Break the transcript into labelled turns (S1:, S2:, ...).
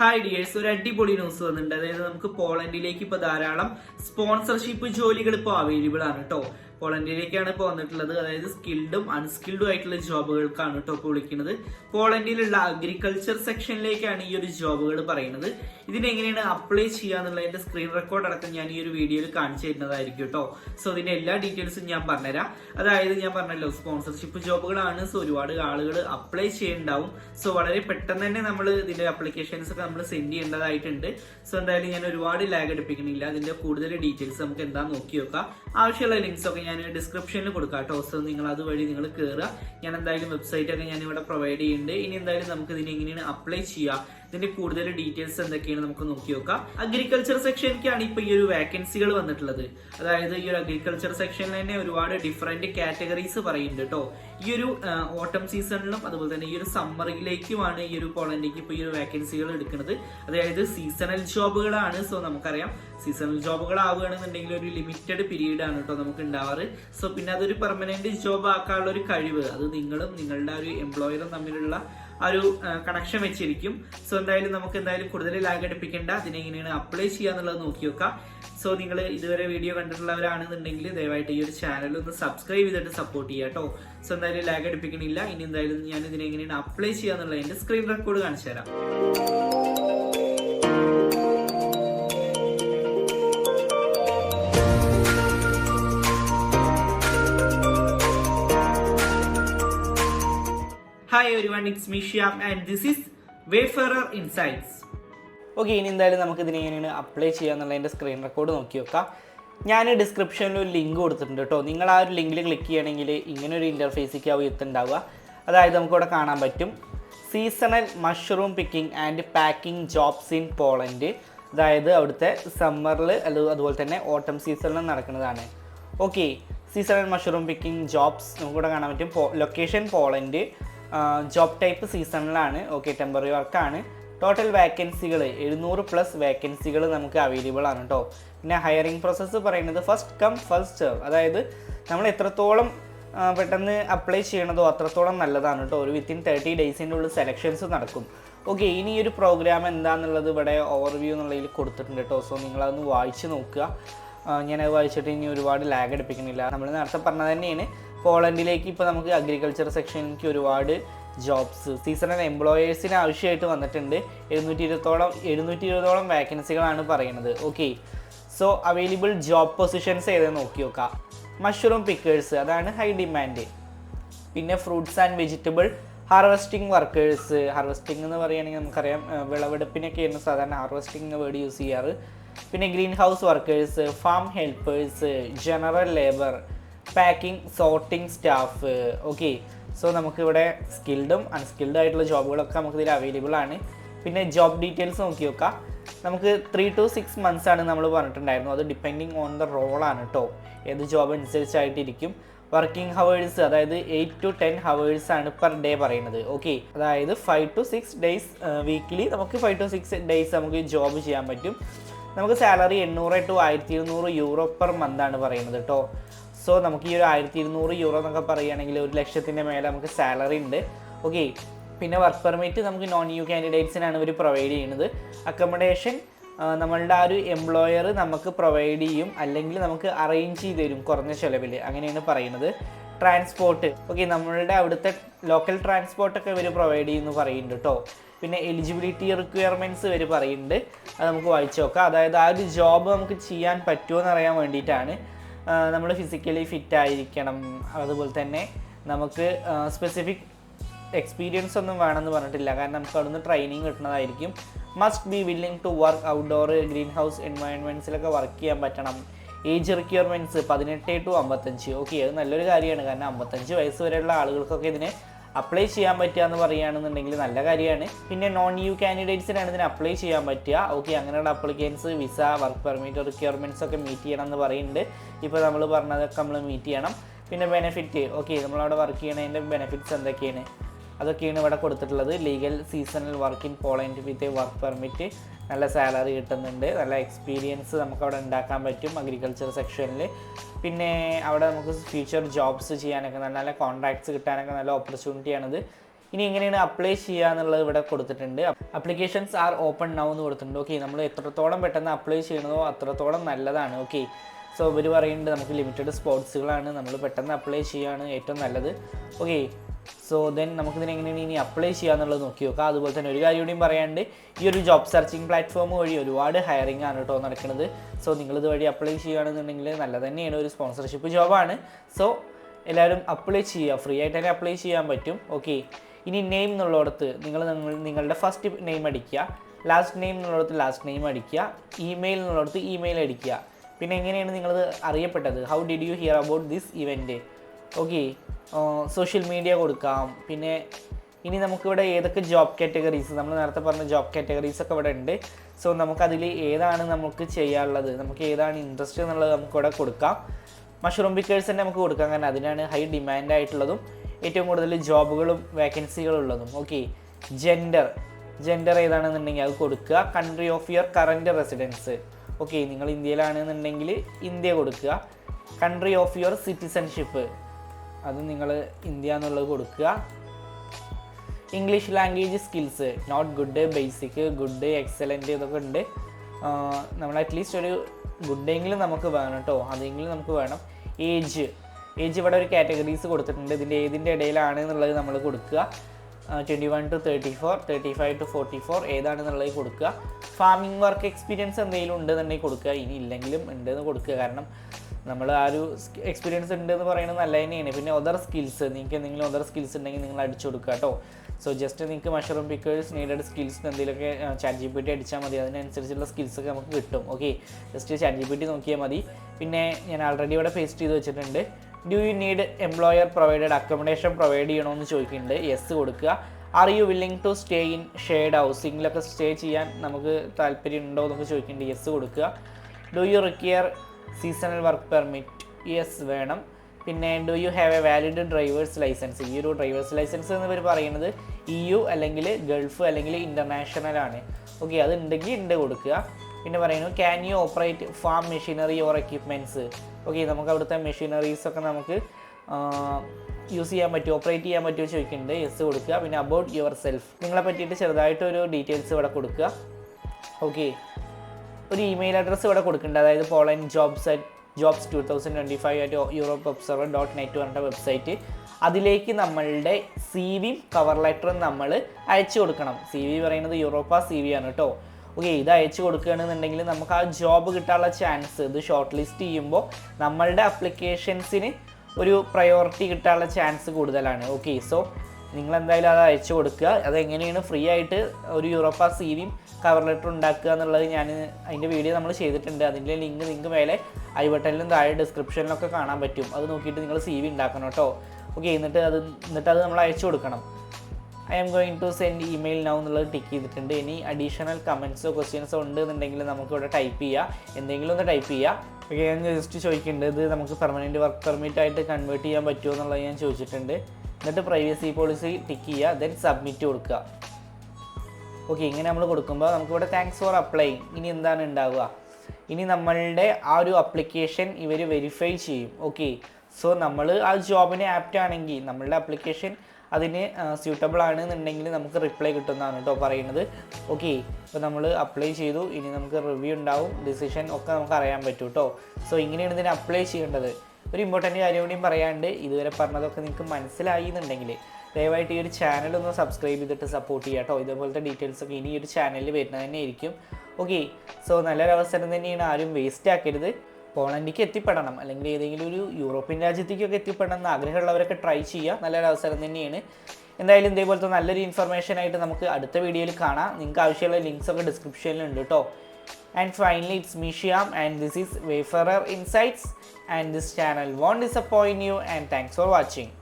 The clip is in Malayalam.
S1: ഹായ് ഡിയേഴ്സ് ഒരു അടിപൊളി ന്യൂസ് വന്നിട്ടുണ്ട്. അതായത് നമുക്ക് പോളണ്ടിലേക്ക് ഇപ്പൊ ധാരാളം സ്പോൺസർഷിപ്പ് ജോലികൾ ഇപ്പോൾ അവൈലബിൾ ആണ് കേട്ടോ പോളണ്ടിലേക്കാണ് ഇപ്പോൾ വന്നിട്ടുള്ളത്. അതായത് സ്കിൽഡും അൺസ്കിൽഡും ആയിട്ടുള്ള ജോബുകൾക്കാണ് കേട്ടോ ഇപ്പോൾ വിളിക്കുന്നത്. പോളണ്ടിലുള്ള അഗ്രികൾച്ചർ സെക്ഷനിലേക്കാണ് ഈ ഒരു ജോബുകൾ പറയുന്നത്. ഇതിനെങ്ങനെയാണ് അപ്ലൈ ചെയ്യുക എന്നുള്ളതിന്റെ സ്ക്രീൻ റെക്കോർഡ് അടക്കം ഞാൻ ഈ ഒരു വീഡിയോയിൽ കാണിച്ചു തരുന്നതായിരിക്കും കേട്ടോ. സോ ഇതിന്റെ എല്ലാ ഡീറ്റെയിൽസും ഞാൻ പറഞ്ഞുതരാം. അതായത് ഞാൻ പറഞ്ഞല്ലോ സ്പോൺസർഷിപ്പ് ജോബുകളാണ്. സോ ഒരുപാട് ആളുകൾ അപ്ലൈ ചെയ്യുന്നുണ്ടാവും. സോ വളരെ പെട്ടെന്ന് തന്നെ നമ്മൾ ഇതിന്റെ അപ്ലിക്കേഷൻസ് ഒക്കെ നമ്മൾ സെൻഡ് ചെയ്യേണ്ടതായിട്ടുണ്ട്. സോ എന്തായാലും ഞാൻ ഒരുപാട് ലാഗ് എടുപ്പിക്കണില്ല അതിന്റെ കൂടുതൽ ഡീറ്റെയിൽസ് നമുക്ക് എന്താ നോക്കി നോക്കാം. ആവശ്യമുള്ള ലിങ്ക്സ് ഒക്കെ ഞാൻ ഡിസ്ക്രിപ്ഷനിൽ കൊടുക്കാം കേട്ടോ. സോ നിങ്ങൾ അതുവഴി നിങ്ങൾ കയറുക ഞാൻ എന്തായാലും വെബ്സൈറ്റ് ഒക്കെ ഞാൻ ഇവിടെ പ്രൊവൈഡ് ചെയ്യുന്നുണ്ട്. ഇനി എന്തായാലും നമുക്ക് ഇതിനെ എങ്ങനെയാണ് അപ്ലൈ ചെയ്യുക ഇതിന്റെ കൂടുതൽ ഡീറ്റെയിൽസ് എന്തൊക്കെയാണ് നമുക്ക് നോക്കി നോക്കാം. അഗ്രികൾച്ചർ സെക്ഷനിലേക്കാണ് ഇപ്പൊ ഈ ഒരു വേക്കൻസികൾ വന്നിട്ടുള്ളത്. അതായത് ഈ ഒരു അഗ്രികൾച്ചർ സെക്ഷനിൽ തന്നെ ഒരുപാട് ഡിഫറെന്റ് കാറ്റഗറീസ് പറയുന്നുണ്ട് കേട്ടോ ഈ ഒരു ഓട്ടം സീസണിലും അതുപോലെ തന്നെ ഈ ഒരു സമ്മറിലേക്കുമാണ് ഈ ഒരു പോളണ്ടിക്ക് ഇപ്പൊ ഈ ഒരു വേക്കൻസികൾ എടുക്കുന്നത്. അതായത് സീസണൽ ജോബുകളാണ് സോ നമുക്കറിയാം സീസണൽ ജോബുകൾ ആവുകയാണെന്നുണ്ടെങ്കിൽ ഒരു ലിമിറ്റഡ് പീരീഡ് ആണ് കേട്ടോ നമുക്ക് ഉണ്ടാവാറ് സോ പിന്നെ അതൊരു പെർമനന്റ് ജോബ് ആക്കാനുള്ള ഒരു കഴിവ് അത് നിങ്ങളും നിങ്ങളുടെ ഒരു എംപ്ലോയറും തമ്മിലുള്ള ആ ഒരു കണക്ഷൻ വെച്ചിരിക്കും. സോ എന്തായാലും നമുക്ക് എന്തായാലും കൂടുതൽ ലാഗ് അടുപ്പിക്കേണ്ട. അതിനെങ്ങനെയാണ് അപ്ലൈ ചെയ്യുക എന്നുള്ളത് നോക്കി നോക്കാം സോ നിങ്ങൾ ഇതുവരെ വീഡിയോ കണ്ടിട്ടുള്ളവരാണെന്നുണ്ടെങ്കിൽ ദയവായിട്ട് ഈ ഒരു ചാനൽ ഒന്ന് സബ്സ്ക്രൈബ് ചെയ്തിട്ട് സപ്പോർട്ട് ചെയ്യുക കേട്ടോ സോ എന്തായാലും ലാഗ് അടുപ്പിക്കണില്ല. ഇനി എന്തായാലും ഞാൻ ഇതിനെങ്ങനെയാണ് അപ്ലൈ ചെയ്യുക എന്നുള്ളതിന്റെ സ്ക്രീൻ റെക്കോർഡ് കാണിച്ചു തരാം hi everyone it's മീഷ്യാം and this is Wayfarer Insights okay ഇനി എന്തായാലും നമുക്ക് ഇതിനെ എങ്ങനെയാണ് അപ്ലൈ ചെയ്യുക എന്നുള്ളതിന്റെ സ്ക്രീൻ റെക്കോർഡ് നോക്കി വെക്കാം ഞാൻ ഡിസ്ക്രിപ്ഷനിൽ ഒരു ലിങ്ക് കൊടുത്തിട്ടുണ്ട് കേട്ടോ നിങ്ങൾ ആ ഒരു ലിങ്കിൽ ക്ലിക്ക് ചെയ്യണമെങ്കിൽ ഇങ്ങനെ ഒരു ഇന്റർഫേസിലേക്ക് ആവും എത്തുണ്ടാവുക അതായത് നമുക്കിവിടെ കാണാൻ പറ്റും. Seasonal mushroom picking and packing jobs in Poland അതായത് അവിടുത്തെ സമ്മറിൽ അതുപോലെ തന്നെ ഓട്ടം സീസണിൽ നടക്കുന്നതാണ്. Okay seasonal mushroom picking jobs നമുക്കിവിടെ കാണാൻ പറ്റും. ലൊക്കേഷൻ പോളണ്ട് ജോബ് ടൈപ്പ് സീസണിലാണ് ഓക്കെ ടെമ്പററി വർക്കാണ് ടോട്ടൽ വേക്കൻസികൾ എഴുന്നൂറ് പ്ലസ് വേക്കൻസികൾ നമുക്ക് അവൈലബിൾ ആണ് കേട്ടോ പിന്നെ ഹയറിംഗ് പ്രോസസ്സ് പറയുന്നത് ഫസ്റ്റ് കം ഫസ്റ്റ് സെർവ് അതായത് നമ്മൾ എത്രത്തോളം പെട്ടെന്ന് അപ്ലൈ ചെയ്യണതോ അത്രത്തോളം നല്ലതാണ് കേട്ടോ ഒരു വിത്തിൻ തേർട്ടി ഡേയ്സിന്റെ ഉള്ളിൽ സെലക്ഷൻസ് നടക്കും. ഓക്കെ ഇനി ഒരു പ്രോഗ്രാം എന്താണെന്നുള്ളത് ഇവിടെ ഓവർവ്യൂ എന്നുള്ളതിൽ കൊടുത്തിട്ടുണ്ട് കേട്ടോ സോ നിങ്ങളതൊന്ന് വായിച്ച് നോക്കുക. ഞാനത് വായിച്ചിട്ട് ഇനി ഒരുപാട് ലാഗ് എടുപ്പിക്കുന്നില്ല. നമ്മൾ നേരത്തെ പറഞ്ഞത് തന്നെയാണ്. പോളണ്ടിലേക്ക് ഇപ്പോൾ നമുക്ക് അഗ്രികൾച്ചർ സെക്ഷനിലേക്ക് ഒരുപാട് ജോബ്സ് സീസണൽ എംപ്ലോയേഴ്സിന് ആവശ്യമായിട്ട് വന്നിട്ടുണ്ട്. എഴുന്നൂറ്റി ഇരുപത്തോളം എഴുന്നൂറ്റി ഇരുപതോളം വേക്കൻസികളാണ് പറയുന്നത്. Okay so available job positions ഏതെന്ന് നോക്കി നോക്കാം. മഷ്റൂം പിക്കേഴ്സ് അതാണ് ഹൈ ഡിമാൻഡ് പിന്നെ fruits and vegetable harvesting workers harvesting എന്ന് പറയുകയാണെങ്കിൽ നമുക്കറിയാം വിളവെടുപ്പിനൊക്കെ ആയിരുന്നു സാധാരണ ഹാർവെസ്റ്റിംഗ് വേർഡ് യൂസ് ചെയ്യാറ്. പിന്നെ greenhouse workers farm helpers general labour packing sorting staff okay so നമുക്കിവിടെ സ്കിൽഡും അൺസ്കിൽഡും ആയിട്ടുള്ള ജോബുകളൊക്കെ നമുക്ക് ഇതിൽ അവൈലബിൾ ആണ്. പിന്നെ ജോബ് ഡീറ്റെയിൽസ് നോക്കി നോക്കാം. നമുക്ക് ത്രീ ടു സിക്സ് മന്ത്സ് ആണ് നമ്മൾ പറഞ്ഞിട്ടുണ്ടായിരുന്നു അത് ഡിപ്പെൻഡിങ് ഓൺ ദ റോളാണ് കേട്ടോ ഏത് ജോബ് അനുസരിച്ചായിട്ടിരിക്കും. വർക്കിംഗ് ഹവേഴ്സ് അതായത് എയ്റ്റ് ടു ടെൻ ഹവേഴ്സ് ആണ് പെർ ഡേ പറയുന്നത്. ഓക്കെ അതായത് five to six days weekly നമുക്ക് ഫൈവ് ടു സിക്സ് ഡേയ്സ് നമുക്ക് ജോബ് ചെയ്യാൻ പറ്റും. നമുക്ക് സാലറി എണ്ണൂറ് ടു ആയിരത്തി ഇരുന്നൂറ് യൂറോ പെർ മന്ത് ആണ് പറയുന്നത് കേട്ടോ സോ നമുക്ക് ഈ ഒരു ആയിരത്തി ഇരുന്നൂറ് യൂറോ എന്നൊക്കെ പറയുകയാണെങ്കിൽ ഒരു ലക്ഷത്തിന്റെ മേലെ നമുക്ക് സാലറി ഉണ്ട്. ഓക്കെ പിന്നെ വർക്ക് പെർമിറ്റ് നമുക്ക് നോൺ യു കാൻഡിഡേറ്റ്സിനാണ് ഇവർ പ്രൊവൈഡ് ചെയ്യുന്നത്. അക്കോമഡേഷൻ നമ്മളുടെ ആ ഒരു എംപ്ലോയർ നമുക്ക് പ്രൊവൈഡ് ചെയ്യും. അല്ലെങ്കിൽ നമുക്ക് അറേഞ്ച് ചെയ്ത് തരും കുറഞ്ഞ ചിലവിൽ അങ്ങനെയാണ് പറയുന്നത്. ട്രാൻസ്പോർട്ട് ഓക്കെ നമ്മളുടെ അവിടുത്തെ ലോക്കൽ ട്രാൻസ്പോർട്ടൊക്കെ ഇവർ പ്രൊവൈഡ് ചെയ്യുമെന്ന് പറയുന്നുണ്ട് കേട്ടോ പിന്നെ എലിജിബിലിറ്റി റിക്വയർമെന്റ്സ് ഇവർ പറയുന്നുണ്ട്. അത് നമുക്ക് വായിച്ചു നോക്കാം. അതായത് ആ ഒരു ജോബ് നമുക്ക് ചെയ്യാൻ പറ്റുമോ എന്ന് അറിയാൻ വേണ്ടിയിട്ടാണ് നമ്മൾ ഫിസിക്കലി ഫിറ്റ് ആയിരിക്കണം. അതുപോലെ തന്നെ നമുക്ക് സ്പെസിഫിക് എക്സ്പീരിയൻസ് ഒന്നും വേണമെന്ന് പറഞ്ഞിട്ടില്ല. കാരണം നമുക്ക് അവിടുന്ന് ട്രെയിനിങ് കിട്ടുന്നതായിരിക്കും. Must be willing to work outdoor greenhouse എൻവയൺമെന്റ്സിലൊക്കെ work ചെയ്യാൻ പറ്റണം. ഏജ് റിക്വയർമെന്റ്സ് പതിനെട്ട് ടു അമ്പത്തഞ്ച്. ഓക്കെ അത് നല്ലൊരു കാര്യമാണ്. കാരണം അമ്പത്തഞ്ച് വയസ്സ് വരെയുള്ള ആളുകൾക്കൊക്കെ ഇതിന് അപ്ലൈ ചെയ്യാൻ പറ്റുക എന്ന് പറയുകയാണെന്നുണ്ടെങ്കിൽ നല്ല കാര്യമാണ്. പിന്നെ നോൺ യു കാൻഡിഡേറ്റ്സിനാണ് ഇതിന് അപ്ലൈ ചെയ്യാൻ പറ്റുക. ഓക്കെ അങ്ങനെയുള്ള applicants visa work permit requirements ഒക്കെ മീറ്റ് ചെയ്യണം എന്ന് പറയുന്നുണ്ട്. ഇപ്പോൾ നമ്മൾ പറഞ്ഞതൊക്കെ നമ്മൾ മീറ്റ് ചെയ്യണം. പിന്നെ ബെനിഫിറ്റ് ഓക്കെ നമ്മളവിടെ വർക്ക് ചെയ്യണതിന്റെ ബെനിഫിറ്റ്സ് എന്തൊക്കെയാണ്? അതൊക്കെയാണ് ഇവിടെ കൊടുത്തിട്ടുള്ളത്. Legal seasonal work in Poland with work permit നല്ല സാലറി കിട്ടുന്നുണ്ട്. നല്ല എക്സ്പീരിയൻസ് നമുക്ക് അവിടെ ഉണ്ടാക്കാൻ പറ്റും അഗ്രികൾച്ചർ സെക്ഷനിൽ പിന്നെ അവിടെ നമുക്ക് ഫ്യൂച്ചർ ജോബ്സ് ചെയ്യാനൊക്കെ നല്ല നല്ല കോൺട്രാക്ട്സ് കിട്ടാനൊക്കെ നല്ല ഓപ്പർച്യൂണിറ്റിയാണിത് ഇനി എങ്ങനെയാണ് അപ്ലൈ ചെയ്യുക എന്നുള്ളത് ഇവിടെ കൊടുത്തിട്ടുണ്ട്. അപ്ലിക്കേഷൻസ് ആർ ഓപ്പൺ നൗ എന്ന് കൊടുത്തിട്ടുണ്ട്. ഓക്കെ നമ്മൾ എത്രത്തോളം പെട്ടെന്ന് അപ്ലൈ ചെയ്യണതോ അത്രത്തോളം നല്ലതാണ്. ഓക്കെ സോ ഇവർ പറയുന്നുണ്ട് നമുക്ക് ലിമിറ്റഡ് സ്പോർട്സുകളാണ് നമ്മൾ പെട്ടെന്ന് അപ്ലൈ ചെയ്യുകയാണ് ഏറ്റവും നല്ലത്. ഓക്കെ സോ ദെൻ നമുക്കിതിന് എങ്ങനെയാണ് ഇനി അപ്ലൈ ചെയ്യുക എന്നുള്ളത് നോക്കി നോക്കാം. അതുപോലെ തന്നെ ഒരു കാര്യം കൂടിയും പറയാണ്ട് ഈ ഒരു ജോബ് സെർച്ചിങ് പ്ലാറ്റ്ഫോം വഴി ഒരുപാട് ഹയറിംഗ് ആണ് കേട്ടോ നടക്കുന്നത്. സോ നിങ്ങളിത് വഴി അപ്ലൈ ചെയ്യുകയാണെന്നുണ്ടെങ്കിൽ നല്ല തന്നെയാണ്. ഒരു സ്പോൺസർഷിപ്പ് ജോബാണ് സോ എല്ലാവരും അപ്ലൈ ചെയ്യുക. ഫ്രീ ആയിട്ട് തന്നെ അപ്ലൈ ചെയ്യാൻ പറ്റും. ഓക്കെ ഇനി നെയിം എന്നുള്ളിടത്ത് നിങ്ങൾ- നിങ്ങളുടെ ഫസ്റ്റ് നെയിം അടിക്കുക. ലാസ്റ്റ് നെയിം എന്നുള്ളിടത്ത് ലാസ്റ്റ് നെയിം അടിക്കുക. ഇമെയിൽ എന്നുള്ളിടത്ത് ഇമെയിൽ അടിക്കുക. പിന്നെ എങ്ങനെയാണ് നിങ്ങളത് അറിയപ്പെട്ടത്? How did you hear about this event okay social media കൊടുക്കാം. പിന്നെ ഇനി നമുക്കിവിടെ ഏതൊക്കെ ജോബ് കാറ്റഗറീസ് നമ്മൾ നേരത്തെ പറഞ്ഞ ജോബ് കാറ്റഗറീസ് ഒക്കെ ഇവിടെ ഉണ്ട്. സോ നമുക്കതിൽ ഏതാണ് നമുക്ക് ചെയ്യാനുള്ളത് നമുക്ക് ഏതാണ് ഇൻട്രസ്റ്റ് എന്നുള്ളത് നമുക്കിവിടെ കൊടുക്കാം. മഷ്റൂം പിക്കേഴ്സ് തന്നെ നമുക്ക് കൊടുക്കാം കാരണം അതിനാണ് ഹൈ ഡിമാൻഡ് ആയിട്ടുള്ളതും ഏറ്റവും കൂടുതൽ ജോബുകളും വേക്കൻസികളും ഉള്ളതും ഓക്കെ ജെൻഡർ ജെൻഡർ ഏതാണെന്നുണ്ടെങ്കിൽ അത് കൊടുക്കുക. Country of your current residence okay നിങ്ങൾ ഇന്ത്യയിലാണെന്നുണ്ടെങ്കിൽ ഇന്ത്യ കൊടുക്കുക. കൺട്രി ഓഫ് യുവർ സിറ്റിസൺഷിപ്പ് അത് നിങ്ങൾ ഇന്ത്യ എന്നുള്ളത് കൊടുക്കുക. English language skills not good basic good excellent ഇതൊക്കെ ഉണ്ട്. നമ്മൾ അറ്റ്ലീസ്റ്റ് ഒരു ഗുഡ് എങ്കിലും നമുക്ക് വേണം കേട്ടോ. അതെങ്കിലും നമുക്ക് വേണം. ഏജ് ഏജ് ഇവിടെ ഒരു കാറ്റഗറീസ് കൊടുത്തിട്ടുണ്ട്. ഇതിന്റെ ഏതിന്റെ ഇടയിലാണ് എന്നുള്ളത് നമ്മൾ കൊടുക്കുക. Twenty one to thirty four thirty five to forty four ഏതാണെന്നുള്ളത് കൊടുക്കുക. ഫാമിംഗ് വർക്ക് എക്സ്പീരിയൻസ് എന്തെങ്കിലും ഉണ്ടെന്നുണ്ടെങ്കിൽ കൊടുക്കുക. ഇനി ഇല്ലെങ്കിലും ഉണ്ടെന്ന് കൊടുക്കുക. കാരണം നമ്മൾ ആ ഒരു എക്സ്പീരിയൻസ് ഉണ്ട് എന്ന് പറയുന്നത് നല്ല തന്നെയാണ് പിന്നെ ഒതർ സ്കിൽസ് നിങ്ങൾക്ക് എന്തെങ്കിലും ഒതർ സ്കിൽസ് ഉണ്ടെങ്കിൽ നിങ്ങൾ അടിച്ചു കൊടുക്കുക കേട്ടോ സോ ജസ്റ്റ് നിങ്ങൾക്ക് മഷറൂം പിക്കേഴ്സ് നീഡഡ് സ്കിൽസ് എന്തെങ്കിലുമൊക്കെ ചാറ്റ് ജി പി ടി അടിച്ചാൽ മതി. അതിനനുസരിച്ചുള്ള സ്കിൽസ് ഒക്കെ നമുക്ക് കിട്ടും. Okay just Chat G P T നോക്കിയാൽ മതി. പിന്നെ ഞാൻ ആൾറെഡി ഇവിടെ പേസ്റ്റ് ചെയ്ത് വെച്ചിട്ടുണ്ട്. Do you need employer provided accommodation provide ചെയ്യണമെന്ന് ചോദിക്കുന്നുണ്ട്. യെസ് കൊടുക്കുക. Are you willing to stay in shared ഹൗസിങ്ങിലൊക്കെ stay ചെയ്യാൻ നമുക്ക് താല്പര്യം ഉണ്ടോ എന്നൊക്കെ ചോദിക്കുന്നുണ്ട്. യെസ് കൊടുക്കുക. Do you require seasonal work permit yes വേണം. പിന്നെ do you have a valid driver's licence ഈ ഒരു ഡ്രൈവേഴ്സ് ലൈസൻസ് എന്ന് ഇവർ പറയുന്നത് ഇ യു അല്ലെങ്കിൽ ഗൾഫ് അല്ലെങ്കിൽ ഇന്റർനാഷണൽ ആണ്. ഓക്കെ അത് ഉണ്ടെങ്കിൽ ഉണ്ട് കൊടുക്കുക. പിന്നെ പറയുന്നു can you operate farm machinery or equipments okay നമുക്ക് അവിടുത്തെ മെഷീനറീസ് ഒക്കെ നമുക്ക് യൂസ് ചെയ്യാൻ പറ്റുമോ ഓപ്പറേറ്റ് ചെയ്യാൻ പറ്റുമോ ചോദിക്കുന്നുണ്ട്. യെസ് കൊടുക്കുക. പിന്നെ അബൌട്ട് യുവർ സെൽഫ് നിങ്ങളെ പറ്റിയിട്ട് ചെറുതായിട്ടൊരു ഡീറ്റെയിൽസ് ഇവിടെ കൊടുക്കുക. ഓക്കെ ഒരു ഇമെയിൽ അഡ്രസ്സ് ഇവിടെ കൊടുക്കുന്നുണ്ട്. അതായത് Poland jobs at jobs two thousand twenty five at Europe observer dot net പറഞ്ഞ വെബ്സൈറ്റ് അതിലേക്ക് നമ്മളുടെ സി വിയും കവർ ലെറ്ററും നമ്മൾ അയച്ചു കൊടുക്കണം. സി വി പറയുന്നത് യൂറോപ്പ സി വി ആണ് കേട്ടോ ഓക്കെ ഇത് അയച്ചു കൊടുക്കുകയാണെന്നുണ്ടെങ്കിൽ നമുക്ക് ആ ജോബ് കിട്ടാനുള്ള ചാൻസ് ഇത് ഷോർട്ട് ലിസ്റ്റ് ചെയ്യുമ്പോൾ നമ്മളുടെ അപ്ലിക്കേഷൻസിന് ഒരു പ്രയോറിറ്റി കിട്ടാനുള്ള ചാൻസ് കൂടുതലാണ്. ഓക്കെ സോ നിങ്ങൾ എന്തായാലും അത് അയച്ചു കൊടുക്കുക. അതെങ്ങനെയാണ് ഫ്രീ ആയിട്ട് ഒരു യൂറോപ്പ സി വിയും കവർ ലെറ്റർ ഉണ്ടാക്കുക എന്നുള്ളത് ഞാൻ അതിന്റെ വീഡിയോ നമ്മൾ ചെയ്തിട്ടുണ്ട്. അതിന്റെ ലിങ്ക് നിങ്ങൾക്ക് മേലെ ഐ ബട്ടണിലും താഴെ ഡിസ്ക്രിപ്ഷനിലൊക്കെ കാണാൻ പറ്റും. അത് നോക്കിയിട്ട് നിങ്ങൾ സി വി ഉണ്ടാക്കണം കേട്ടോ ഓക്കെ എന്നിട്ട് അത് എന്നിട്ട് അത് നമ്മൾ അയച്ചു കൊടുക്കണം. I am going to send email now എന്നുള്ളത് ടിക്ക് ചെയ്തിട്ടുണ്ട്. ഇനി അഡീഷണൽ കമൻസോ ക്വസ്റ്റ്യൻസോ ഉണ്ട് എന്നുണ്ടെങ്കിൽ നമുക്കിവിടെ ടൈപ്പ് ചെയ്യാം. എന്തെങ്കിലും ഒന്ന് ടൈപ്പ് ചെയ്യാം. ഓക്കെ ഞാൻ ജസ്റ്റ് ചോദിക്കുന്നുണ്ട് ഇത് നമുക്ക് പെർമനന്റ് വർക്ക് പെർമിറ്റ് ആയിട്ട് കൺവേർട്ട് ചെയ്യാൻ പറ്റുമോ എന്നുള്ളത് ഞാൻ ചോദിച്ചിട്ടുണ്ട്. എന്നിട്ട് പ്രൈവസി പോളിസി ടിക്ക് ചെയ്യുക ദെൻ സബ്മിറ്റ് കൊടുക്കുക. ഓക്കെ ഇങ്ങനെ നമ്മൾ കൊടുക്കുമ്പോൾ നമുക്കിവിടെ താങ്ക്സ് ഫോർ അപ്ലൈ ഇനി എന്താണ് ഉണ്ടാവുക? ഇനി നമ്മളുടെ ആ ഒരു അപ്ലിക്കേഷൻ ഇവർ വെരിഫൈ ചെയ്യും. ഓക്കെ സോ നമ്മൾ ആ ജോബിന് ആപ്റ്റ് ആണെങ്കിൽ നമ്മളുടെ അപ്ലിക്കേഷൻ അതിന് സ്യൂട്ടബിൾ ആണ് എന്നുണ്ടെങ്കിൽ നമുക്ക് റിപ്ലൈ കിട്ടുന്നതാണ് കേട്ടോ പറയുന്നത്. ഓക്കെ ഇപ്പോൾ നമ്മൾ അപ്ലൈ ചെയ്തു. ഇനി നമുക്ക് റിവ്യൂ ഉണ്ടാവും. ഡിസിഷൻ ഒക്കെ നമുക്ക് അറിയാൻ പറ്റും കേട്ടോ. സോ ഇങ്ങനെയാണ് ഇതിന് അപ്ലൈ ചെയ്യേണ്ടത്. ഒരു ഇമ്പോർട്ടന്റ് കാര്യം കൂടിയും പറയാണ്ട് ഇതുവരെ പറഞ്ഞതൊക്കെ നിങ്ങൾക്ക് മനസ്സിലായി എന്നുണ്ടെങ്കിൽ ദയവായിട്ട് ഈ ഒരു ചാനൽ ഒന്ന് സബ്സ്ക്രൈബ് ചെയ്തിട്ട് സപ്പോർട്ട് ചെയ്യുക കേട്ടോ ഇതേപോലത്തെ ഡീറ്റെയിൽസ് ഒക്കെ ഇനി ഒരു ചാനലിൽ വരുന്നത് തന്നെ ആയിരിക്കും. ഓക്കെ സോ നല്ലൊരു അവസരം തന്നെയാണ് ആരും വേസ്റ്റ് ആക്കരുത്. പോളണ്ടിക്ക് എത്തിപ്പെടണം. അല്ലെങ്കിൽ ഏതെങ്കിലും ഒരു യൂറോപ്യൻ രാജ്യത്തേക്കൊക്കെ എത്തിപ്പെടണം എന്ന് ആഗ്രഹമുള്ളവരൊക്കെ ട്രൈ ചെയ്യുക. നല്ലൊരു അവസരം തന്നെയാണ്. എന്തായാലും ഇതേപോലത്തെ നല്ലൊരു ഇൻഫർമേഷൻ ആയിട്ട് നമുക്ക് അടുത്ത വീഡിയോയിൽ കാണാം. നിങ്ങൾക്ക് ആവശ്യമുള്ള ലിങ്ക്സ് ഒക്കെ ഡിസ്ക്രിപ്ഷനിലുണ്ട് കേട്ടോ and finally it's Mishiam and this is Wayfarer Insights and this channel won't disappoint you and thanks for watching.